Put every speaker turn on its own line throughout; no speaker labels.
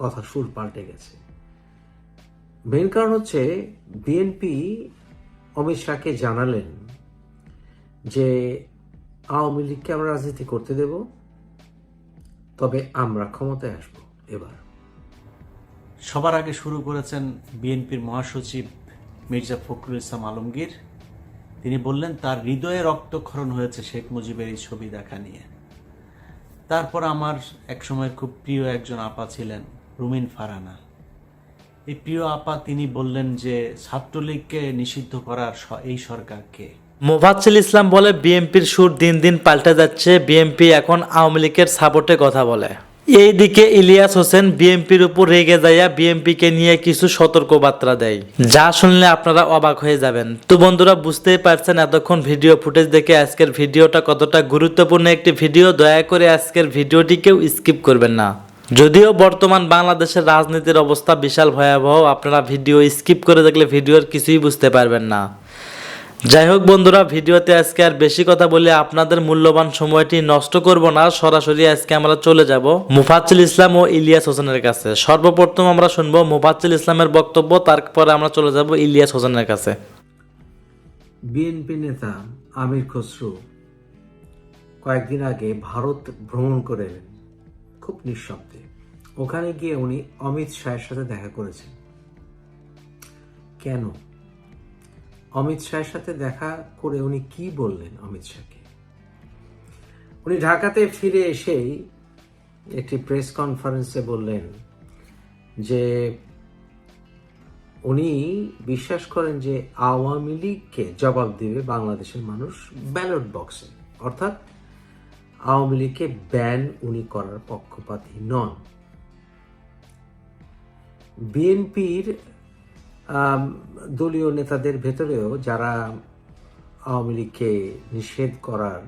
কথা সুর পাল্টে গেছে। মেন কারণ হচ্ছে বিএনপি অমিত শাহকে জানালেন যে আওয়ামী লীগকে আমরা রাজনীতি করতে দেব, তবে আমরা ক্ষমতায় আসব এবার।
সবার আগে শুরু করেছেন বিএনপির মহাসচিব মির্জা ফখরুল ইসলাম আলমগীর। তিনি বললেন, তার হৃদয়ে রক্তক্ষরণ হয়েছে শেখ মুজিবের এই ছবি দেখা নিয়ে। তারপর আমার একসময় খুব প্রিয় একজন আপা ছিলেন রুমিন ফারানা। এই প্রিয় আপা, তিনি বললেন যে, ছাত্রলীগকে নিষিদ্ধ করার এই সরকারকে
মোফাজ্জল ইসলাম বলে, বিএনপির সুর দিন দিন পাল্টে যাচ্ছে। বিএনপি এখন আওয়ামী লীগের সাপোর্টে কথা বলে। এইদিকে ইলিয়াস হোসেন, বিএনপির উপর রেগে যাইয়া বিএনপিকে নিয়ে কিছু সতর্ক বার্তা দেয়। যা শুনলে আপনারা অবাক হয়ে যাবেন। তো বন্ধুরা, বুঝতেই পারছেন এতক্ষণ ভিডিও ফুটেজ দেখে আজকের ভিডিওটা কতটা গুরুত্বপূর্ণ একটি ভিডিও। দয়া করে আজকের ভিডিওটিকেও স্কিপ করবেন না। যদিও বর্তমান বাংলাদেশের রাজনীতির অবস্থা বিশাল ভয়াবহ, আপনারা ভিডিও স্কিপ করে দেখলে ভিডিওর কিছুই বুঝতে পারবেন না। যাই হোক বন্ধুরা, ভিডিওতে আজকে আর বেশি কথা বলে আপনাদের মূল্যবান সময়টি নষ্ট করব না, সরাসরি আজকে আমরা চলে যাব মুফাজ্জল ইসলাম ও ইলিয়াস হোসেনের কাছে। সর্বপ্রথম আমরা শুনব মুফাজ্জল ইসলামের বক্তব্য, তারপরে আমরা চলে যাব ইলিয়াস হোসেনের কাছে।
বিএনপি নেতা আমির খসরু কয়েকদিন আগে ভারত ভ্রমণ করে খুব নিঃশব্দে ওখানে গিয়ে উনি অমিত শাহের সাথে দেখা করেছেন। কেন? অমিত শাহের সাথে দেখা করে উনি কি বললেন অমিত শাহকে? উনি ঢাকাতে ফিরে এসেই একটি প্রেস কনফারেন্সে বললেন যে, উনি বিশ্বাস করেন যে আওয়ামী লীগকে জবাব দেবে বাংলাদেশের মানুষ ব্যালট বক্সে। অর্থাৎ আওয়ামী লীগকে ব্যান উনি করার পক্ষপাতী নন। বিএনপির দলীয় নেতাদের ভেতরেও যারা আওয়ামী লীগকে নিষেধ করার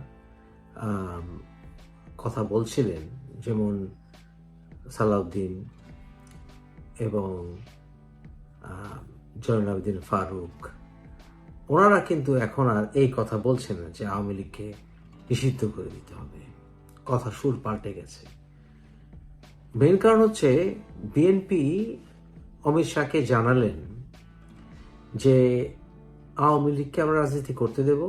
কথা বলছিলেন, যেমন সালাউদ্দিন এবং জয়নুল ফারুক, ওনারা কিন্তু এখন আর এই কথা বলছেন না যে আওয়ামী লীগকে নিষিদ্ধ করে দিতে হবে। কথা সুর পাল্টে গেছে। মেন কারণ হচ্ছে বিএনপি অমিত শাহকে জানালেন যে আওয়ামী লীগকে আমরা রাজনীতি করতে দেব,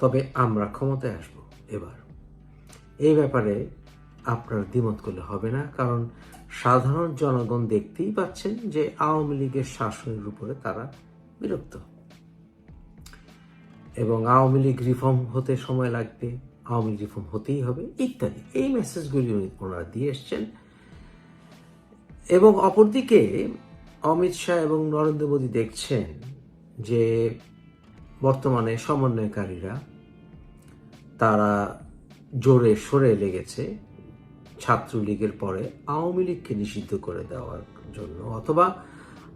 তবে আমরা ক্ষমতায় আসব এবার। এই ব্যাপারে আপনার দ্বিমত করলে হবে না, কারণ সাধারণ জনগণ দেখতেই পাচ্ছেন যে আওয়ামী লীগের শাসনের উপরে তারা বিরক্ত। এবং আওয়ামী লীগ রিফর্ম হতে সময় লাগবে, আওয়ামী রিফর্ম হতেই হবে, ইত্যাদি। এই মেসেজগুলি ওনারা দিয়ে এসছেন। এবং অপরদিকে অমিত শাহ এবং নরেন্দ্র মোদী দেখছেন যে বর্তমানে সমন্বয়কারীরা তারা জোরে সরে লেগেছে ছাত্রলীগের পরে আওয়ামী লীগকে নিষিদ্ধ করে দেওয়ার জন্য অথবা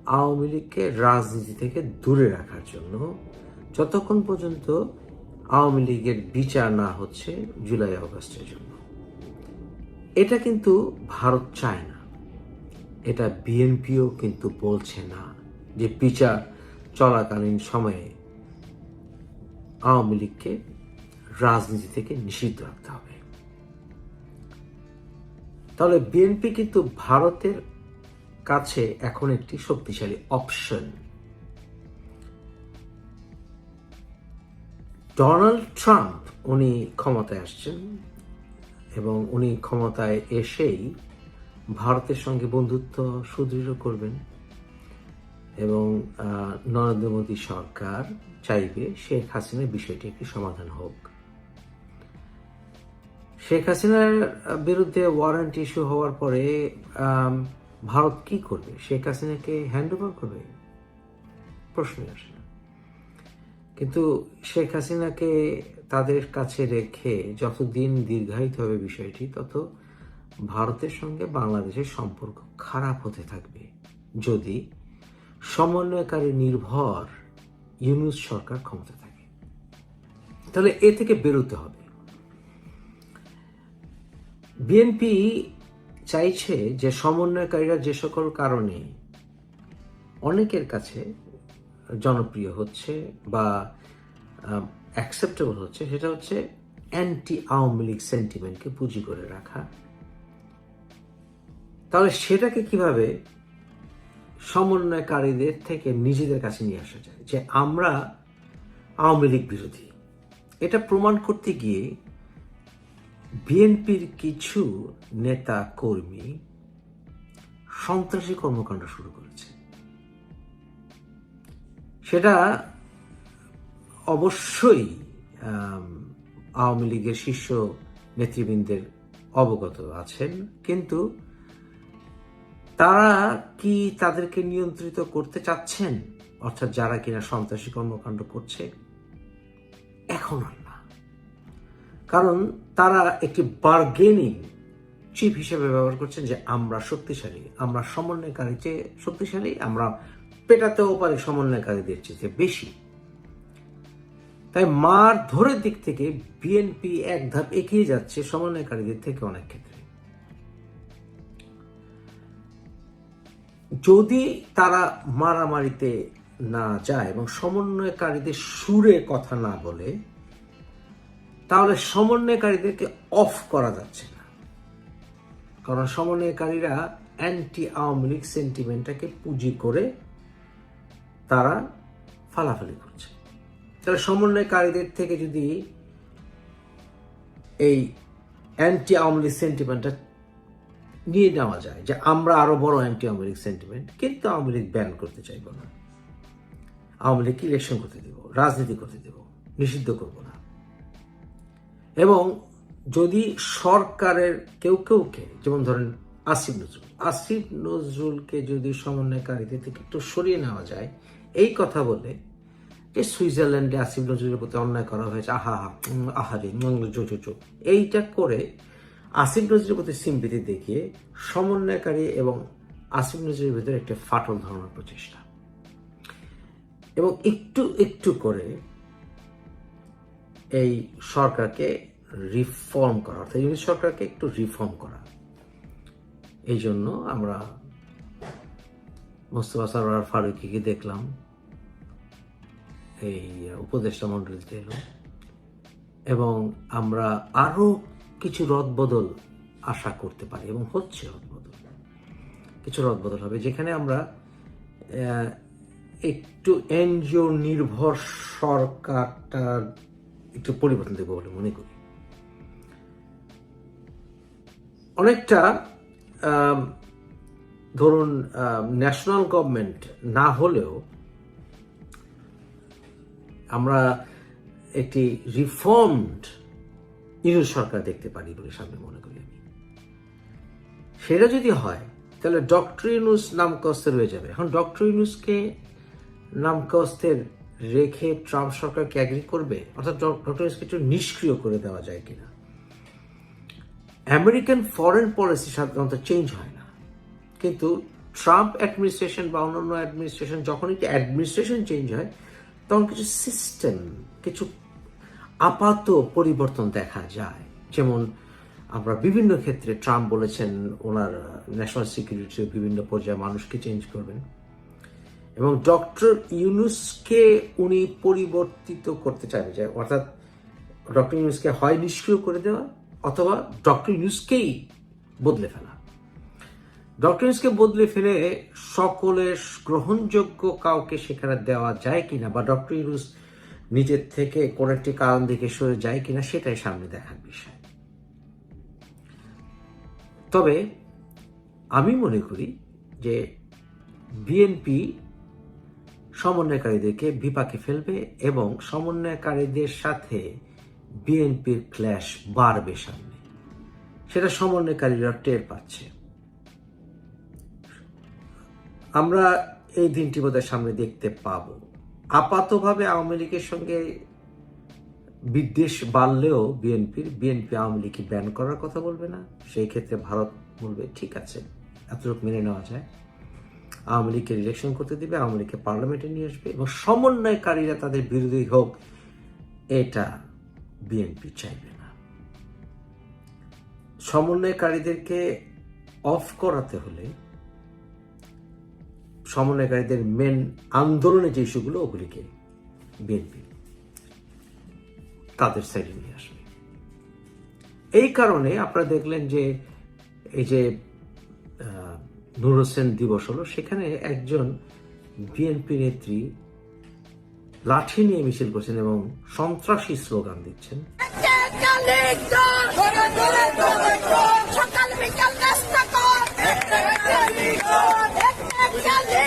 আওয়ামী লীগকে রাজনীতি থেকে দূরে রাখার জন্য। যতক্ষণ পর্যন্ত আওয়ামী লীগের বিচার না হচ্ছে জুলাই আগস্টের জন্য। এটা কিন্তু ভারত চায় না। এটা বিএনপিও কিন্তু বলছে না যে বিচার চলাকালীন সময়ে আওয়ামী লীগকে রাজনীতি থেকে নিষিদ্ধ রাখতে হবে। তাহলে বিএনপি কিন্তু ভারতের কাছে এখন একটি শক্তিশালী অপশন। ডোনাল্ড ট্রাম্প, উনি ক্ষমতায় আসছেন এবং উনি ক্ষমতায় এসেই ভারতের সঙ্গে বন্ধুত্ব সুদৃঢ় করবেন এবং নরেন্দ্র মোদী সরকার চাইবে শেখ হাসিনার বিষয়টি একটি সমাধান হোক। শেখ হাসিনার বিরুদ্ধে ওয়ারেন্ট ইস্যু হওয়ার পরে ভারত কি করবে? শেখ হাসিনাকে হ্যান্ড ওভার করবে? প্রশ্নই আসে কিন্তু শেখ হাসিনাকে তাদের কাছে রেখে যতদিন দীর্ঘায়িত হবে বিষয়টি, তত ভারতের সঙ্গে বাংলাদেশের সম্পর্ক খারাপ হতে থাকবে। যদি সমন্বয়কারী নির্ভর ইউনুস সরকার ক্ষমতা থাকে। তাহলে এ থেকে বেরোতে হবে। বিএনপি চাইছে যে সমন্বয়কারীরা যে সকল কারণে অনেকের কাছে জনপ্রিয় হচ্ছে বা অ্যাকসেপ্টেবল হচ্ছে, সেটা হচ্ছে অ্যান্টি আওয়ামী লীগ সেন্টিমেন্টকে পুঁজি করে রাখা। তাহলে সেটাকে কীভাবে সমন্বয়কারীদের থেকে নিজেদের কাছে নিয়ে আসা যায়? যে আমরা আওয়ামী লীগ বিরোধী। এটা প্রমাণ করতে গিয়ে বিএনপির কিছু নেতা কর্মী সন্ত্রাসী কর্মকাণ্ড শুরু করেছে। সেটা অবশ্যই আওয়ামী লীগের শীর্ষ নেতৃবৃন্দের অবগত আছেন, কিন্তু তারা কি তাদেরকে নিয়ন্ত্রিত করতে চাচ্ছেন? অর্থাৎ যারা কিনা সন্ত্রাসী কর্মকাণ্ড করছে? এখন আর না। কারণ তারা একটি বার্গেনিং চিপ হিসেবে ব্যবহার করছেন যে আমরা শক্তিশালী, আমরা সমন্বয়কারী চেয়ে শক্তিশালী, আমরা পেটাতেও পারি সমন্বয়কারীদের চেয়ে বেশি। তাই মার ধরে দিক থেকে বিএনপি এক ধাপ এগিয়ে যাচ্ছে সমন্বয়কারীদের থেকে অনেক ক্ষেত্রে। যদি তারা মারামারিতে না যায় এবং সমন্বয়কারীদের সুরে কথা না বলে, তাহলে সমন্বয়কারীদেরকে অফ করা যাচ্ছে না। কারণ সমন্বয়কারীরা অ্যান্টি আওয়ামী লীগ সেন্টিমেন্টটাকে পুঁজি করে তারা ফালাফালি করছে। তাহলে সমন্বয়কারীদের থেকে যদি এই অ্যান্টি আওয়ামী লীগ সেন্টিমেন্টটা নিয়ে নেওয়া যায় যে আমরা আরও বড় অ্যান্টি আওয়ামী লীগ সেন্টিমেন্ট কিন্তু আওয়ামী লীগ ব্যান করতে চাইব না। আওয়ামী লীগকে ইলেকশন করতে দেব, রাজনীতি করতে দেব, নিষিদ্ধ করব না। এবং যদি সরকারের কেউ কেউকে যেমন ধরেন আসিফ নজরুল, আসিফ নজরুলকে যদি সমন্বয়কারীদের থেকে একটু সরিয়ে নেওয়া যায়, এই কথা বলে যে সুইজারল্যান্ডে আসিফ নজরুলের প্রতি অন্যায় করা হয়েছে, আহা আহারে এইটা করে আসিফ নজরুলের প্রতি সিম্পিতি দেখিয়ে সমন্বয়কারী এবং আসিফ নজরুলের ভিতরে একটা ফাটল ধরানোর প্রচেষ্টা। এবং একটু একটু করে এই সরকারকে রিফর্ম করা, অর্থাৎ ইউনিট সরকারকে একটু রিফর্ম করা। এই জন্য আমরা মোস্তফা সরোয়ার ফারুকিকে দেখলাম, এই উপদেষ্টা মন্ডলীতে এলো। এবং আমরা আরও কিছু রদবদল আশা করতে পারি এবং হচ্ছে রদবদল কিছু রদবদল হবে, যেখানে আমরা একটু এনজিও নির্ভর সরকারটার একটু পরিবর্তন দেবো বলে মনে করি। অনেকটা ধরুন ন্যাশনাল গভর্নমেন্ট না হলেও আমরা একটি রিফর্মড ইউনিট সরকার দেখতে পারি বলে সামনে মনে করি আমি। সেটা যদি হয়, তাহলে ডক্টর ইউনুস নামকস্তে রয়ে যাবে। এখন ডক্টর ইউনুসকে নামকস্তের রেখে ট্রাম্প সরকার কি অ্যাগ্রি করবে? অর্থাৎ ডক্টর ইউনুসকে একটু নিষ্ক্রিয় করে দেওয়া যায় কিনা? আমেরিকান ফরেন পলিসি সাধারণত চেঞ্জ হয় না। কিন্তু ট্রাম্প অ্যাডমিনিস্ট্রেশন বা অন্যান্য অ্যাডমিনিস্ট্রেশন যখন একটি অ্যাডমিনিস্ট্রেশন চেঞ্জ হয়, তখন কিছু সিস্টেম কিছু আপাত পরিবর্তন দেখা যায়। যেমন আমরা বিভিন্ন ক্ষেত্রে ট্রাম্প বলেছেন, ওনার ন্যাশনাল সিকিউরিটির বিভিন্ন পর্যায়ে মানুষকে চেঞ্জ করবেন। এবং ডক্টর ইউনুসকে উনি পরিবর্তিত করতে চান যে অর্থাৎ ডক্টর ইউনুসকে হয় নিষ্ক্রিয় করে দেওয়া, অথবা ডক্টর ইউনুসকেই বদলে ফেলা। ডক্টর ইউনুসকে বদলে ফেলে সকলের গ্রহণযোগ্য কাউকে সেখানে দেওয়া যায় কিনা, বা ডক্টর ইউনুস নিজের থেকে কোন একটি কারণ দিকে সরে যায় কিনা সেটাই সামনে দেখার বিষয়। তবে আমি মনে করি যে বিএনপি সমন্বয়কারীদেরকে বিপাকে ফেলবে এবং সমন্বয়কারীদের সাথে বিএনপির ক্ল্যাশ বাড়বে সামনে। সেটা সমন্বয়কারীরা টের পাচ্ছে। আমরা এই দিনটি বোধহয় সামনে দেখতে পাবো। আপাতভাবে আওয়ামী লীগের সঙ্গে বিদ্বেষ বাড়লেও বিএনপির, বিএনপি আওয়ামী লীগকে ব্যান করার কথা বলবে না। সেই ক্ষেত্রে ভারত বলবে, ঠিক আছে, এতটুকু মেনে নেওয়া যায়। আওয়ামী লীগকে ইলেকশন করতে দিবে, আওয়ামী লীগকে পার্লামেন্টে নিয়ে আসবে এবং সমন্বয়কারীরা তাদের বিরোধী হোক, এটা বিএনপি চাইবে না। সমন্বয়কারীদেরকে অফ করাতে হলে সমন্বয়কারীদের মেন আন্দোলনে যে ইস্যুগুলো ওগুলিকে বিএনপি তাদের সাইডে নিয়ে আসবে এই কারণে আপনারা দেখলেন যে এই যে নূর হোসেন দিবস হলো সেখানে একজন বিএনপি নেত্রী লাঠি নিয়ে মিছিল করছেন এবং সন্ত্রাসী স্লোগান দিচ্ছেন
সকাল বিকাল নাস্তা কর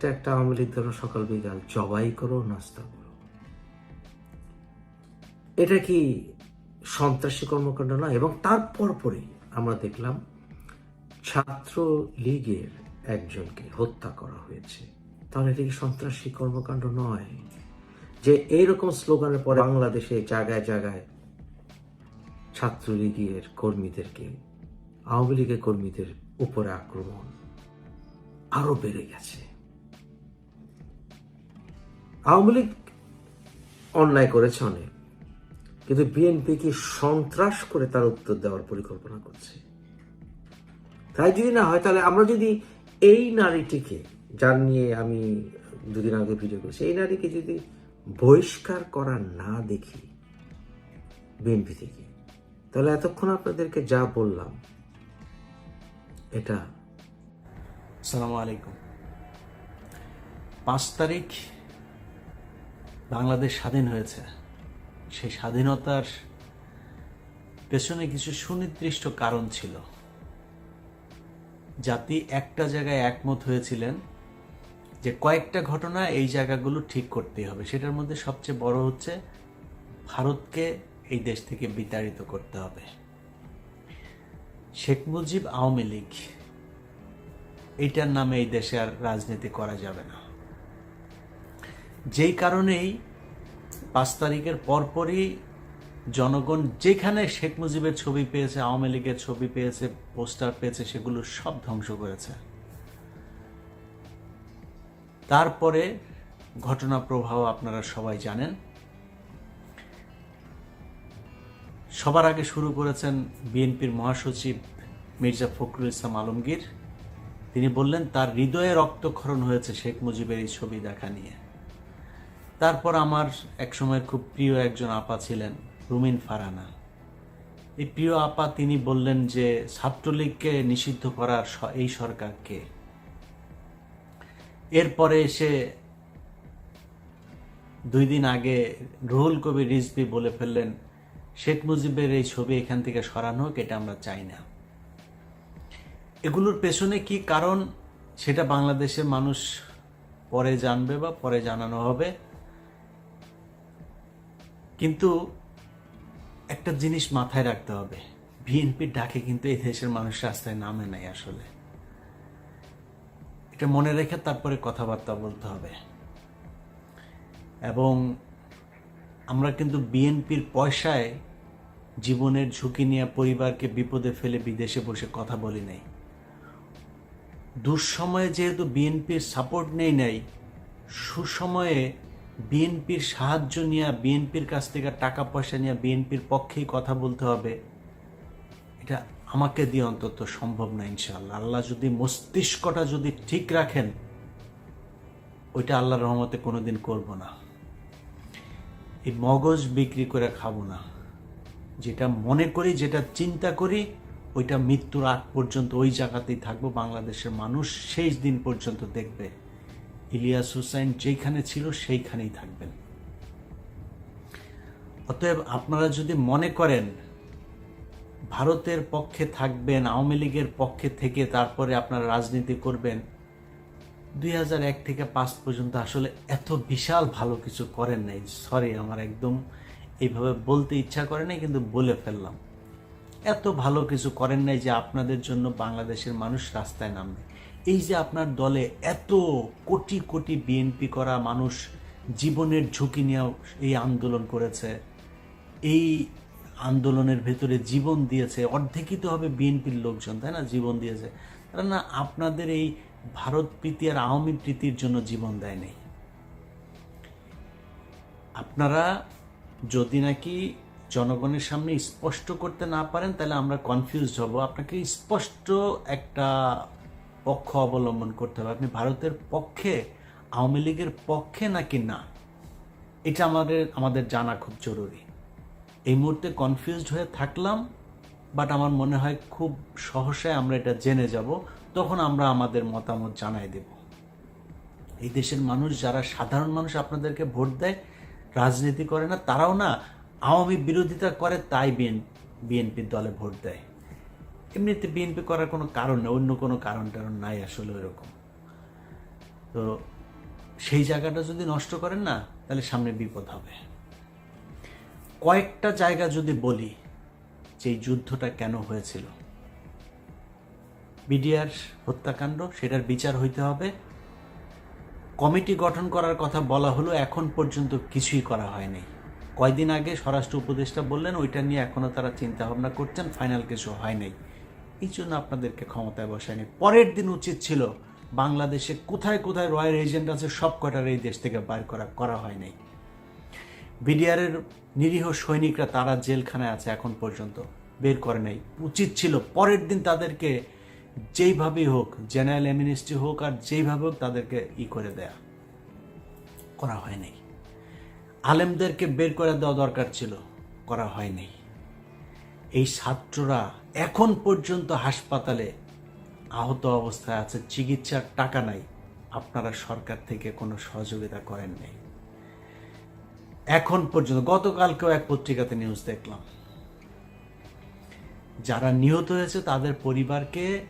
একটা একটা আওয়ামী ধরো সকাল বিকাল, জবাই করো, নাস্তা করো। এটা কি সন্ত্রাসী কর্মকাণ্ড নয়? এবং তারপর পরে আমরা দেখলাম ছাত্র লীগের একজনকে হত্যা করা হয়েছে। তাহলে এটা কি সন্ত্রাসী কর্মকাণ্ড নয়? যে এইরকম স্লোগানের পরে বাংলাদেশে জায়গায় জায়গায় ছাত্রলীগের কর্মীদেরকে, আওয়ামী লীগের কর্মীদের উপরে আক্রমণ আরও বেড়ে গেছে। আওয়ামী লীগ অন্যায় করেছে অনেক, কিন্তু বিএনপি কি সন্ত্রাস করে তার উত্তর দেওয়ার পরিকল্পনা করছে? তাই যদি না হয়, তাহলে আমরা যদি এই নারীটিকে, যার নিয়ে আমি দুদিন আগে ভিডিও করেছি, এই নারীকে যদি বহিষ্কার করা না দেখি বিএনপি থেকে, তাহলে এতক্ষণ আপনাদেরকে যা বললাম, এটা
আসসালামু আলাইকুম। পাঁচ তারিখ বাংলাদেশ স্বাধীন হয়েছে। সেই স্বাধীনতার পেছনে কিছু সুনির্দিষ্ট কারণ ছিল। জাতি একটা জায়গায় একমত হয়েছিলেন যে কয়েকটা ঘটনা এই জায়গাগুলো ঠিক করতে হবে। সেটার মধ্যে সবচেয়ে বড় হচ্ছে ভারতকে এই দেশ থেকে বিতাড়িত করতে হবে। শেখ মুজিব আওয়ামী লীগ এইটার নামে এই দেশে আর রাজনীতি করা যাবে না। যেই কারণেই পাঁচ তারিখের পরপরই জনগণ যেখানে শেখ মুজিবের ছবি পেয়েছে, আওয়ামী লীগের ছবি পেয়েছে, পোস্টার পেয়েছে, সেগুলো সব ধ্বংস করেছে। তারপরে ঘটনা প্রবাহ আপনারা সবাই জানেন। সবার আগে শুরু করেছেন বিএনপির মহাসচিব মির্জা ফখরুল ইসলাম আলমগীর। তিনি বললেন, তার হৃদয়ে রক্তক্ষরণ হয়েছে শেখ মুজিবের এই ছবি দেখা নিয়ে। তারপর আমার একসময়ের খুব প্রিয় একজন আপা ছিলেন, রুমিন ফারানা। এই প্রিয় আপা তিনি বললেন যে, ছাত্রলীগকে নিষিদ্ধ করার এই সরকারকে এরপরে এসে দুই দিন আগে রুহুল কবির রিজভি বলে ফেললেন, শেখ মুজিবের এই ছবি এখান থেকে সরানো হোক, এটা আমরা চাই না। এগুলোর পেছনে কি কারণ, সেটা বাংলাদেশের মানুষ পরে জানবে বা পরে জানানো হবে। কিন্তু একটা জিনিস মাথায় রাখতে হবে। বিএনপির ডাকে কিন্তু এই দেশের মানুষ রাস্তায় নামে নাই আসলে। এটা মনে রেখে তারপরে কথাবার্তা বলতে হবে। এবং আমরা কিন্তু বিএনপির পয়সায় জীবনের ঝুঁকি নিয়ে পরিবারকে বিপদে ফেলে বিদেশে বসে কথা বলি নাই। দুঃসময়ে যেহেতু বিএনপির সাপোর্ট নেই নাই, সুসময়ে বিএনপির সাহায্য নিয়ে, বিএনপির কাছ থেকে টাকা পয়সা নিয়ে বিএনপির পক্ষেই কথা বলতে হবে, এটা আমাকে দিয়ে অন্তত সম্ভব না ইনশাল্লাহ আল্লাহ যদি মস্তিষ্কটা যদি ঠিক রাখেন, ওইটা আল্লাহর রহমতে কোনোদিন করব না। এই মগজ বিক্রি করে খাব না। যেটা মনে করি, যেটা চিন্তা করি, ওইটা মৃত্যুর আগ পর্যন্ত ওই জায়গাতেই থাকব। বাংলাদেশের মানুষ শেষ দিন পর্যন্ত দেখবে। ইলিয়াস হুসাইন যেখানে ছিল সেইখানেই থাকবেন। অতএব আপনারা যদি মনে করেন ভারতের পক্ষে থাকবেন, আওয়ামী লীগের পক্ষে থেকে তারপরে আপনারা রাজনীতি করবেন, দুই এক থেকে পাঁচ পর্যন্ত আসলে এত বিশাল ভালো কিছু করেন নাই। সরি আমার একদম এইভাবে বলতে ইচ্ছা করে নাই, কিন্তু বলে ফেললাম। এত ভালো কিছু করেন নাই যে আপনাদের জন্য বাংলাদেশের মানুষ রাস্তায় নামবে। এই যে আপনার দলে এত কোটি কোটি বিএনপি করা মানুষ জীবনের ঝুঁকি নিয়ে এই আন্দোলন করেছে, এই আন্দোলনের ভেতরে জীবন দিয়েছে, অর্ধেকই তো হবে বিএনপির লোকজন, তাই না? জীবন দিয়েছে। তারা না আপনাদের এই ভারত প্রীতি আর আওয়ামী প্রীতির জন্য জীবন দেয় নাই। আপনারা যদি নাকি জনগণের সামনে স্পষ্ট করতে না পারেন, তাহলে আমরা কনফিউজ হব। আপনাকে স্পষ্ট একটা পক্ষ অবলম্বন করতে হবে। আপনি ভারতের পক্ষে, আওয়ামী লীগের পক্ষে নাকি না? এটা আমাদের আমাদের জানা খুব জরুরি। এই মুহূর্তে কনফিউজড হয়ে থাকলাম বাট আমার মনে হয় খুব সহসায় আমরা এটা জেনে যাব। তখন আমরা আমাদের মতামত জানাই দেব। এই দেশের মানুষ যারা সাধারণ মানুষ আপনাদেরকে ভোট দেয়, রাজনীতি করে না, তারাও না আওয়ামী বিরোধিতা করে, তাই বিএন, বিএনপির দলে ভোট দেয়। এমনিতে বিএনপি করার কোনো কারণ নেই, অন্য কোনো কারণ টারণ নাই আসলে ওইরকম। তো সেই জায়গাটা যদি নষ্ট করেন না, তাহলে সামনে বিপদ হবে। কয়েকটা জায়গা যদি বলি যে এই যুদ্ধটা কেন হয়েছিল? বিডিআর হত্যাকাণ্ড, সেটার বিচার হইতে হবে। কমিটি গঠন করার কথা বলা হলো, এখন পর্যন্ত কিছুই করা হয়নি। কয়দিন আগে স্বরাষ্ট্র উপদেষ্টা বললেন, ওইটা নিয়ে এখনও তারা চিন্তা ভাবনা করছেন, ফাইনাল কিছু হয় নাই। এই জন্য আপনাদেরকে ক্ষমতায় বসায়নি। পরের দিন উচিত ছিল বাংলাদেশে কোথায় কোথায় রয়্যাল এজেন্ট আছে, সব কটার এই দেশ থেকে বাইর করা করা হয় নাই। বিডিআরের নিরীহ সৈনিকরা তারা জেলখানায় আছে এখন পর্যন্ত, বের করে নাই। উচিত ছিল পরের দিন তাদেরকে যেইভাবেই হোক, জেনারেল এমিনিস্ট্রি হোক আর যেইভাবে হোক তাদেরকে ই করে দেয়া। করা হয় নাই। আলেমদেরকে বের করে দেওয়া দরকার ছিল, করা হয়নি এই ছাত্ররা এখন পর্যন্ত হাসপাতালে আহত অবস্থায় আছে, চিকিৎসার টাকা নাই। আপনারা সরকার থেকে কোনো সহযোগিতা করেন নাই। এখন পর্যন্ত, গতকালকেও এক পত্রিকাতে নিউজ দেখলাম। যারা নিহত হয়েছে, তাদের পরিবারকে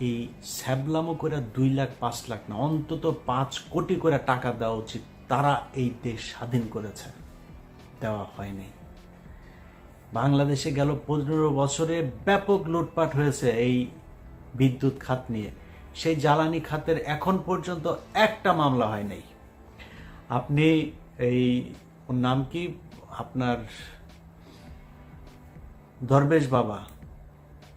এই স্যাবলামো করে দুই লাখ, পাঁচ লাখ না, অন্তত পাঁচ কোটি করে টাকা দেওয়া উচিত। তারা এই দেশ স্বাধীন করেছে। দেওয়া হয়নি। বাংলাদেশে গেল পনেরো বছরে ব্যাপক লুটপাট হয়েছে এই বিদ্যুৎ খাত নিয়ে। সেই জ্বালানি খাতের এখন পর্যন্ত একটা মামলা হয় নাই। আপনি এই নাম কি? আপনার দরবেশ বাবা।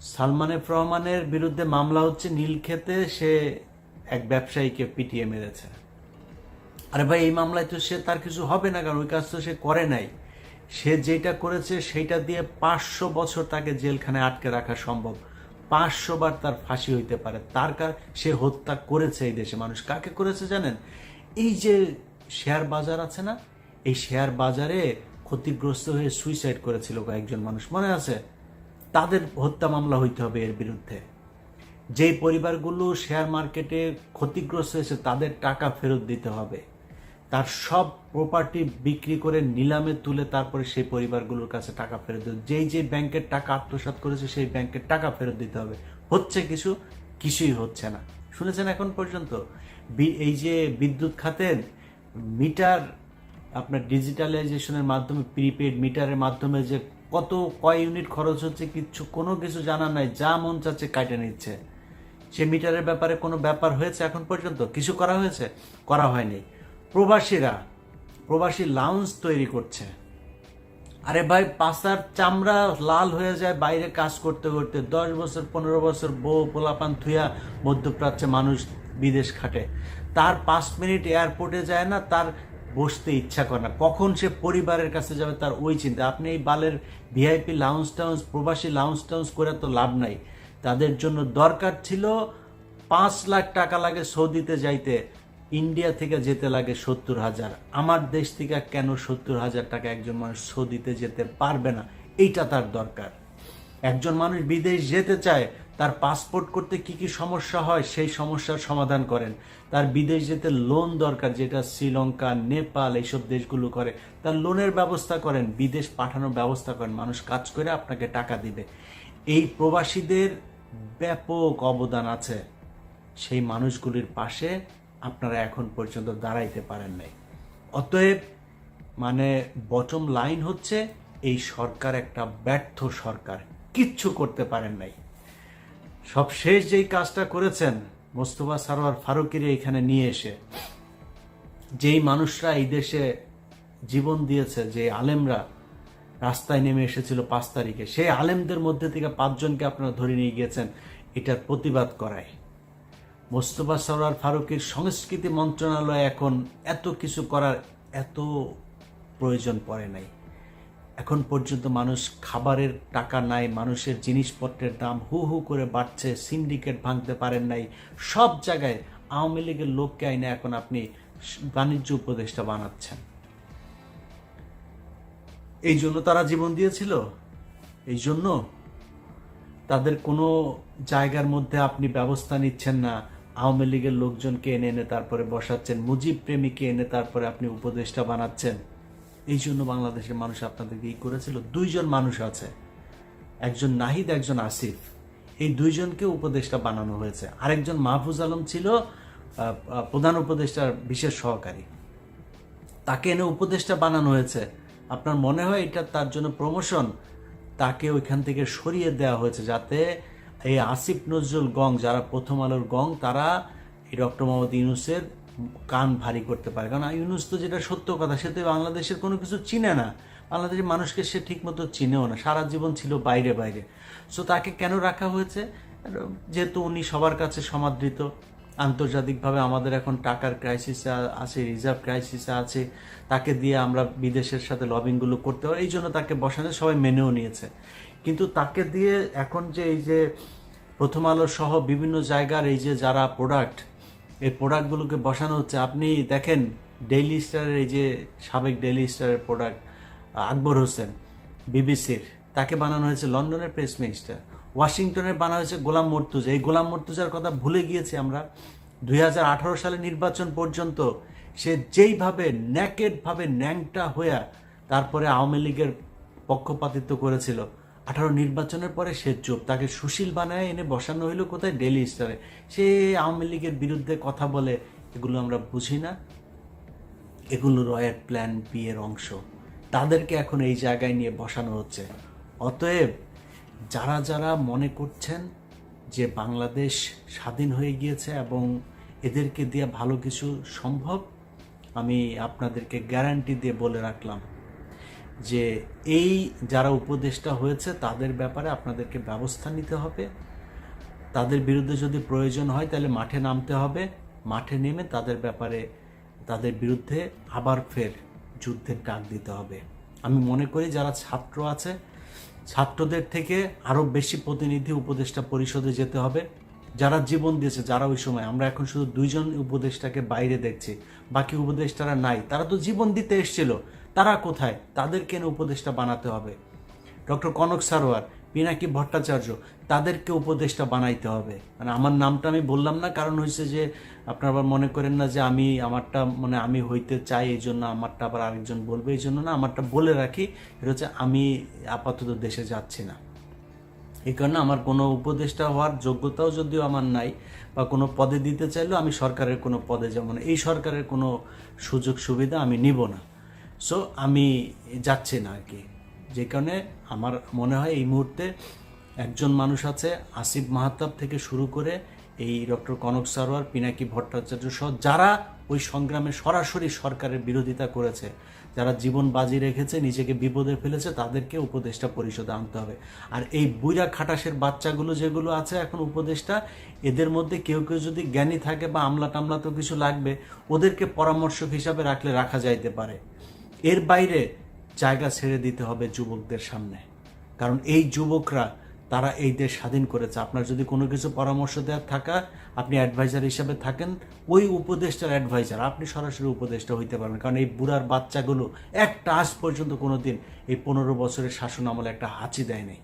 সালমান এফ রহমানের বিরুদ্ধে মামলা হচ্ছে নীলক্ষেতে, সে এক ব্যবসায়ীকে পিটিয়ে মেরেছে। আরে ভাই, এই মামলায় তো সে তার কিছু হবে না, কারণ ওই কাজ তো সে করে নাই। সে যেটা করেছে সেইটা দিয়ে পাঁচশো বছর তাকে জেলখানে আটকে রাখা সম্ভব। পাঁচশো বার তার ফাঁসি হইতে পারে। তার কার সে হত্যা করেছে এই দেশে। মানুষ কাকে করেছে জানেন? এই যে শেয়ার বাজার আছে না, এই শেয়ার বাজারে ক্ষতিগ্রস্ত হয়ে সুইসাইড করেছিল কয়েকজন মানুষ। মনে আছে? তাদের হত্যা মামলা হইতে হবে এর বিরুদ্ধে। যেই পরিবারগুলো শেয়ার মার্কেটে ক্ষতিগ্রস্ত হয়েছে, তাদের টাকা ফেরত দিতে হবে। তার সব প্রপার্টি বিক্রি করে নিলামে তুলে তারপরে সেই পরিবারগুলোর কাছে টাকা ফেরত দিতে যেই যে ব্যাংকের টাকা আত্মসাৎ করেছে, সেই ব্যাংকের টাকা ফেরত দিতে হবে। হচ্ছে কিছু, কিছুই হচ্ছে না। শুনেছেন এখন পর্যন্ত? এই যে বিদ্যুৎ খাতের মিটার, আপনার ডিজিটালাইজেশনের মাধ্যমে প্রিপেড মিটারের মাধ্যমে যে কত, কয় ইউনিট খরচ হচ্ছে কিচ্ছু কোনো কিছু জানা নাই, যা মন চাচ্ছে কাটে নিচ্ছে। সে মিটারের ব্যাপারে কোনো ব্যাপার হয়েছে এখন পর্যন্ত? কিছু করা হয়েছে? করা হয়নি। প্রবাসীরা, প্রবাসী লাউঞ্জ তৈরি করছে। আরে ভাই, পাশার চামড়া লাল হয়ে যায়, বাইরে কাজ করতে করতে। দশ বছর, পনেরো বছর বউ পোলাপান থুয়া মধ্যপ্রাচ্যে মানুষ বিদেশ খাটে। তার পাঁচ মিনিট এয়ারপোর্টে যায় না, তার বসতে ইচ্ছা করে না। কখন সে পরিবারের কাছে যাবে তার ওই চিন্তা। আপনি এই বালের ভিআইপি লাউঞ্জ টাউন্স প্রবাসী লাউঞ্জ টাউন্স করে তো লাভ নাই। তাদের জন্য দরকার ছিল পাঁচ লাখ টাকা লাগে সৌদিতে যাইতে। ইন্ডিয়া থেকে যেতে লাগে সত্তর হাজার। আমার দেশ থেকে কেন সত্তর হাজার টাকা একজন মানুষ সৌদিতে যেতে পারবে না? এইটা তার দরকার। একজন মানুষ বিদেশ যেতে চায়, তার পাসপোর্ট করতে কি কি সমস্যা হয়, সেই সমস্যার সমাধান করেন। তার বিদেশ যেতে লোন দরকার, যেটা শ্রীলঙ্কা, নেপাল এইসব দেশগুলো করে, তার লোনের ব্যবস্থা করেন, বিদেশ পাঠানোর ব্যবস্থা করেন। মানুষ কাজ করে আপনাকে টাকা দিবে। এই প্রবাসীদের ব্যাপক অবদান আছে। সেই মানুষগুলির পাশে আপনারা এখন পর্যন্ত দাঁড়াইতে পারেন নাই। অতএব মানে বটম লাইন হচ্ছে, এই সরকার একটা ব্যর্থ সরকার। কিচ্ছু করতে পারেন নাই। সব শেষ যেই কাজটা করেছেন, মোস্তফা সারোয়ার ফারুকিরে এখানে নিয়ে এসে, যেই মানুষরা এই দেশে জীবন দিয়েছে, যে আলেমরা রাস্তায় নেমে এসেছিল পাঁচ তারিখে, সেই আলেমদের মধ্যে থেকে পাঁচজনকে আপনারা ধরে নিয়ে গিয়েছেন, এটার প্রতিবাদ করায়। মোস্তফা সরোয়ার ফারুকের সংস্কৃতি মন্ত্রণালয় এখন এত কিছু করার এত প্রয়োজন পড়ে নাই। এখন পর্যন্ত মানুষ খাবারের টাকা নাই, মানুষের জিনিসপত্রের দাম হু হু করে বাড়ছে, সিন্ডিকেট ভাঙতে পারেন নাই। সব জায়গায় আওয়ামী লীগের লোককে আইনে এখন আপনি বাণিজ্য উপদেষ্টা বানাচ্ছেন। এই জন্য তারা জীবন দিয়েছিল? এই জন্য? তাদের কোনো জায়গার মধ্যে আপনি ব্যবস্থা নিচ্ছেন না। আওয়ামী লীগের লোকজনকে এনে এনে তারপরে বসাচ্ছেন, মুজিব প্রেমীকে এনে তারপরে আপনি উপদেষ্টা বানাচ্ছেন। এই জন্য বাংলাদেশের মানুষ আপনাদেরকে ই করেছিল। দুইজন মানুষ আছে, একজন নাহিদ, একজন আসিফ। এই দুইজনকে উপদেষ্টা বানানো হয়েছে। আরেকজন মাহফুজ আলম ছিল প্রধান উপদেষ্টার বিশেষ সহকারী। তাকে এনে উপদেষ্টা বানানো হয়েছে। আপনার মনে হয় এটা তার জন্য প্রমোশন তাকে ওইখান থেকে সরিয়ে দেওয়া হয়েছে যাতে এই আসিফ নজরুল গং, যারা প্রথম আলোর গং, তারা এই ডক্টর মোহাম্মদ ইউনুসের কান ভারী করতে পারে। কারণ ইউনুস তো যেটা সত্য কথা, সে তো বাংলাদেশের কোনো কিছু চিনে না। বাংলাদেশের মানুষকে সে ঠিকমতো চিনেও না। সারা জীবন ছিল বাইরে বাইরে। সো তাকে কেন রাখা হয়েছে? যেহেতু উনি সবার কাছে সমাদৃত, আন্তর্জাতিকভাবে আমাদের এখন টাকার ক্রাইসিসে আছে রিজার্ভ ক্রাইসিসে আছে। তাকে দিয়ে আমরা বিদেশের সাথে লবিংগুলো করতে পারি এই জন্য তাকে বসানো, সবাই মেনেও নিয়েছে। কিন্তু তাকে দিয়ে এখন যে এই যে প্রথম আলো সহ বিভিন্ন জায়গার এই যে যারা প্রোডাক্ট এই প্রোডাক্টগুলোকে বসানো হচ্ছে, আপনি দেখেন ডেইলি স্টারের এই যে সাবেক ডেইলি স্টারের প্রোডাক্ট আকবর হোসেন বিবিসির তাকে বানানো হয়েছে লন্ডনের প্রেস মিনিস্টার ওয়াশিংটনের বানানো হয়েছে গোলাম মর্তুজা। এই গোলাম মর্তুজার কথা ভুলে গিয়েছি আমরা। দুই সালে নির্বাচন পর্যন্ত সে যেইভাবে ন্যাকেডভাবে ন্যাংটা হইয়া তারপরে আওয়ামী লীগের পক্ষপাতিত্ব করেছিল আঠারো নির্বাচনের পরে সে চুপ। তাকে সুশীল বানায় এনে বসানো হইল কোথায়? ডেলি স্টারে সে আওয়ামী লীগের বিরুদ্ধে কথা বলে, এগুলো আমরা বুঝি না। এগুলো রয়ের প্ল্যান বি এর অংশ। তাদেরকে এখন এই জায়গায় নিয়ে বসানো হচ্ছে। অতএব, যারা যারা মনে করছেন যে বাংলাদেশ স্বাধীন হয়ে গিয়েছে এবং এদেরকে দিয়ে ভালো কিছু সম্ভব, আমি আপনাদেরকে গ্যারান্টি দিয়ে বলে রাখলাম। যে এই যারা উপদেষ্টা হয়েছে, তাদের ব্যাপারে আপনাদেরকে ব্যবস্থা নিতে হবে। তাদের বিরুদ্ধে যদি প্রয়োজন হয়, তাহলে মাঠে নামতে হবে। মাঠে নেমে তাদের ব্যাপারে, তাদের বিরুদ্ধে আবার ফের যুদ্ধের ডাক দিতে হবে। আমি মনে করি যারা ছাত্র আছে, ছাত্রদের থেকে আরও বেশি প্রতিনিধি উপদেষ্টা পরিষদে যেতে হবে। যারা জীবন দিয়েছে, যারা ওই সময়, আমরা এখন শুধু দুইজন উপদেষ্টাকে বাইরে দেখছি। বাকি উপদেষ্টারা নাই। তারা তো জীবন দিতে এসেছিল। তারা কোথায়? তাদের কেন উপদেষ্টা বানাতে হবে? ডক্টর কনক সারোয়ার, পিনাকি ভট্টাচার্য, তাদেরকে উপদেষ্টা বানাইতে হবে। মানে আমার নামটা আমি বললাম না, কারণ হয়েছে যে আপনারা আবার মনে করেন না যে আমি আমারটা মানে আমি হইতে চাই, এই জন্য আমারটা আবার আরেকজন বলবে, এই জন্য না, আমারটা বলে রাখি। এটা হচ্ছে আমি আপাতত দেশে যাচ্ছি না। এই কারণে আমার কোনো উপদেষ্টা হওয়ার যোগ্যতাও যদিও আমার নাই, বা কোনো পদে দিতে চাইলেও আমি সরকারের কোনো পদে যেমন এই সরকারের কোনো সুযোগ সুবিধা আমি নিব না। সো আমি যাচ্ছি না আর কি। যে কারণে আমার মনে হয় এই মুহূর্তে একজন মানুষ আছে, আসিফ মাহাতাব থেকে শুরু করে এই ডক্টর কনক সারোয়ার, পিনাকি ভট্টাচার্য সহ যারা ওই সংগ্রামে সরাসরি সরকারের বিরোধিতা করেছে, যারা জীবন বাজি রেখেছে, নিজেকে বিপদে ফেলেছে, তাদেরকে উপদেষ্টা পরিষদে আনতে হবে। আর এই বুইরা খাটাসের বাচ্চাগুলো যেগুলো আছে এখন উপদেষ্টা, এদের মধ্যে কেউ কেউ যদি জ্ঞানী থাকে বা আমলা টামলা তো কিছু লাগবে, ওদেরকে পরামর্শক হিসাবে রাখলে রাখা যাইতে পারে। এর বাইরে জায়গা ছেড়ে দিতে হবে যুবকদের সামনে। কারণ এই যুবকরা, তারা এই দেশ স্বাধীন করেছে। আপনার যদি কোনো কিছু পরামর্শ দেওয়ার থাকা, আপনি অ্যাডভাইজার হিসাবে থাকেন, ওই উপদেষ্টার অ্যাডভাইজার আপনি সরাসরি উপদেষ্টা হইতে পারবেন। কারণ এই বুড়ার বাচ্চাগুলো একটা আজ পর্যন্ত কোনো দিন এই পনেরো বছরের শাসন আমলে একটা হাঁচি দেয় নাই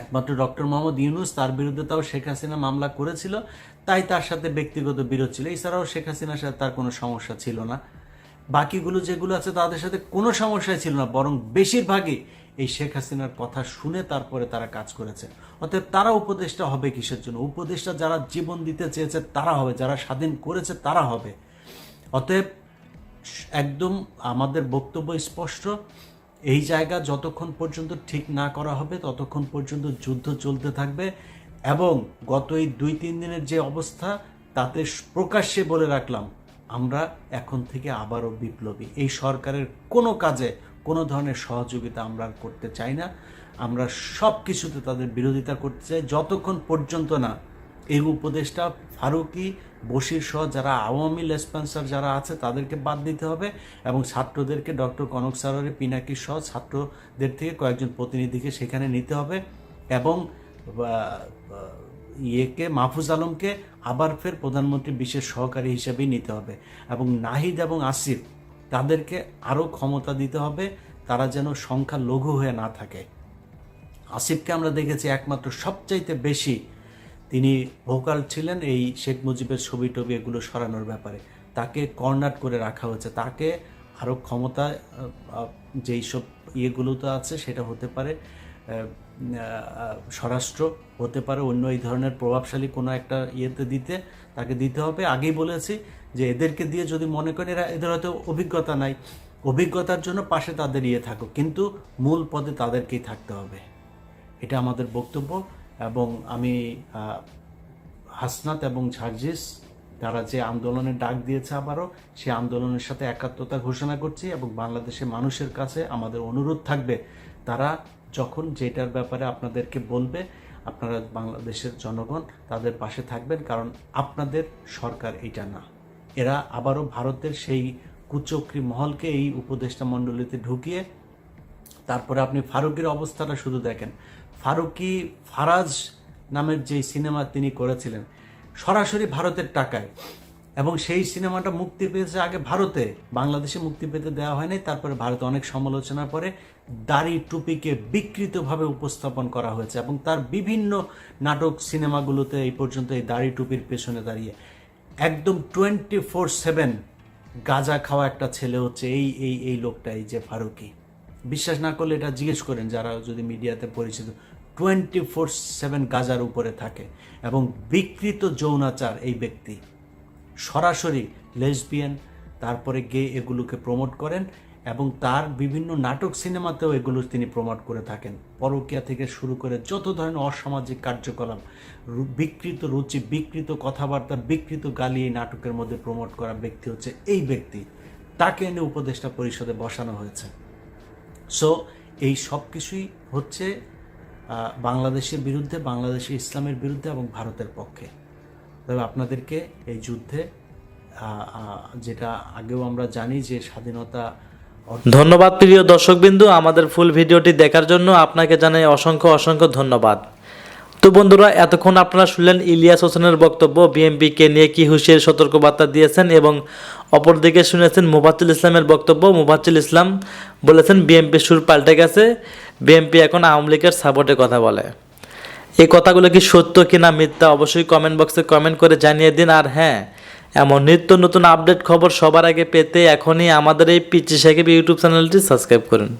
একমাত্র ডক্টর মোহাম্মদ ইউনুস, তার বিরুদ্ধে তাও শেখ হাসিনা মামলা করেছিল, তাই তার সাথে ব্যক্তিগত বিরোধ ছিল। এছাড়াও শেখ হাসিনার সাথে তার কোনো সমস্যা ছিল না। বাকিগুলো যেগুলো আছে তাদের সাথে কোনো সমস্যাই ছিল না, বরং বেশিরভাগই এই শেখ হাসিনার কথা শুনে তারপরে তারা কাজ করেছে। অতএব তারা উপদেষ্টা হবে কিসের জন্য? উপদেষ্টা যারা জীবন দিতে চেয়েছে তারা হবে, যারা স্বাধীন করেছে তারা হবে। অতএব একদম আমাদের বক্তব্য স্পষ্ট। এই জায়গা যতক্ষণ পর্যন্ত ঠিক না করা হবে, ততক্ষণ পর্যন্ত যুদ্ধ চলতে থাকবে এবং গত এই দুই তিন দিনের যে অবস্থা, তাতে প্রকাশ্যে বলে রাখলাম আমরা এখন থেকে আবারও বিপ্লবী। এই সরকারের কোনো কাজে কোনো ধরনের সহযোগিতা আমরা করতে চাই না। আমরা সব কিছুতে তাদের বিরোধিতা করতে চাই। যতক্ষণ পর্যন্ত না এই উপদেশটা ফারুকি, বশির সহ যারা আওয়ামী লেসপেন্সার যারা আছে, তাদেরকে বাদ দিতে হবে এবং ছাত্রদেরকে ডক্টর কনক সারারে পিনাকি সহ ছাত্রদের থেকে কয়েকজন প্রতিনিধিকে সেখানে নিতে হবে এবং ইয়েকে, মাহফুজ আলমকে আবার ফের প্রধানমন্ত্রী বিশেষ সহকারী হিসেবেই নিতে হবে। এবং নাহিদ এবং আসিফ, তাদেরকে আরও ক্ষমতা দিতে হবে, তারা যেন সংখ্যা লঘু হয়ে না থাকে। আসিফকে আমরা দেখেছি একমাত্র সবচাইতে বেশি তিনি ভোকাল ছিলেন এই শেখ মুজিবের ছবি টবি এগুলো সরানোর ব্যাপারে। তাকে কর্নার করে রাখা হয়েছে। তাকে আরও ক্ষমতা যেই সব ইয়েগুলো তো আছে সেটা হতে পারে স্বরাষ্ট্র হতে পারে, অন্য এই ধরনের প্রভাবশালী কোনো একটা ইয়েতে দিতে, তাকে দিতে হবে। আগেই বলেছি যে এদেরকে দিয়ে যদি মনে করেন, এরা, এদের হয়তো অভিজ্ঞতা নাই। অভিজ্ঞতার জন্য পাশে তাদের ইয়ে থাকুক, কিন্তু মূল পদে তাদেরকেই থাকতে হবে। এটা আমাদের বক্তব্য এবং আমি হাসনাত এবং ঝার্জিস, তারা যে আন্দোলনের ডাক দিয়েছে আবারও সেই আন্দোলনের সাথে একাত্মতা ঘোষণা করছি এবং বাংলাদেশের মানুষের কাছে আমাদের অনুরোধ থাকবে, তারা যখন যেটার ব্যাপারে আপনাদেরকে বলবে, আপনারা বাংলাদেশের জনগণ তাদের পাশে থাকবেন, কারণ আপনাদের সরকার এটা না। এরা আবারও ভারতের সেই কুচক্রি মহলকে এই উপদেষ্টা মণ্ডলীতে ঢুকিয়ে, তারপরে আপনি ফারুকের অবস্থাটা শুধু দেখেন। ফারুকি ফারাজ নামের যে সিনেমা তিনি করেছিলেন, সরাসরি ভারতের টাকায় এবং সেই সিনেমাটা মুক্তি পেয়েছে আগে ভারতে। বাংলাদেশে মুক্তি পেতে দেওয়া হয়নি, তারপরে ভারতে অনেক সমালোচনার পরে দাড়ি টুপিকে বিকৃতভাবে উপস্থাপন করা হয়েছে এবং তার বিভিন্ন নাটক সিনেমাগুলোতে এই পর্যন্ত এই দাড়ি টুপির পেছনে দাঁড়িয়ে। একদম টোয়েন্টি ফোর সেভেন গাঁজা খাওয়া একটা ছেলে হচ্ছে এই এই এই লোকটা, এই যে ফারুকি। বিশ্বাস না করলে এটা জিজ্ঞেস করেন যারা যদি মিডিয়াতে পরিচিত। টোয়েন্টি ফোর সেভেন গাজার উপরে থাকে এবং বিকৃত যৌনাচার এই ব্যক্তি। সরাসরি লেসবিয়ান তারপরে গে এগুলোকে প্রমোট করেন এবং তার বিভিন্ন নাটক সিনেমাতেও এগুলো তিনি প্রমোট করে থাকেন। পরকিয়া থেকে শুরু করে যত ধরনের অসামাজিক কার্যকলাপ বিকৃত রুচি, বিকৃত কথাবার্তা, বিকৃত গালি এই নাটকের মধ্যে প্রমোট করা ব্যক্তি হচ্ছে এই ব্যক্তি। তাকে এনে উপদেষ্টা পরিষদে বসানো হয়েছে। সো এই সব কিছুই হচ্ছে বাংলাদেশের বিরুদ্ধে, বাংলাদেশের ইসলামের বিরুদ্ধে এবং ভারতের পক্ষে। তবে আপনাদেরকে এই যুদ্ধে যেটা আগেও আমরা জানি যে স্বাধীনতা
ধন্যবাদ প্রিয় দর্শকবিন্দু। আমাদের ফুল ভিডিওটি দেখার জন্য আপনাকে জানাই অসংখ্য অসংখ্য ধন্যবাদ। তো বন্ধুরা, এতক্ষণ আপনারা শুনলেন ইলিয়াস হোসেনের বক্তব্য। বিএমপিকে নিয়ে কি হুঁশিয়ার, সতর্কবার্তা দিয়েছেন এবং অপরদিকে শুনেছেন মুফাজ্জুল ইসলামের বক্তব্য। মুফাজ্জুল ইসলাম বলেছেন বিএমপি সুর পাল্টে গেছে। বিএমপি এখন আওয়ামী লীগের সাপোর্টে কথা বলে। এই কথাগুলো কি সত্য কিনা মিথ্যা অবশ্যই কমেন্ট বক্সে কমেন্ট করে জানিয়ে দিন। আর হ্যাঁ এমন নিত্য নতুন আপডেট খবর সবার আগে পেতে এখনই আমাদের এই পিচি সাকিব ইউটিউব চ্যানেলটি সাবস্ক্রাইব করুন।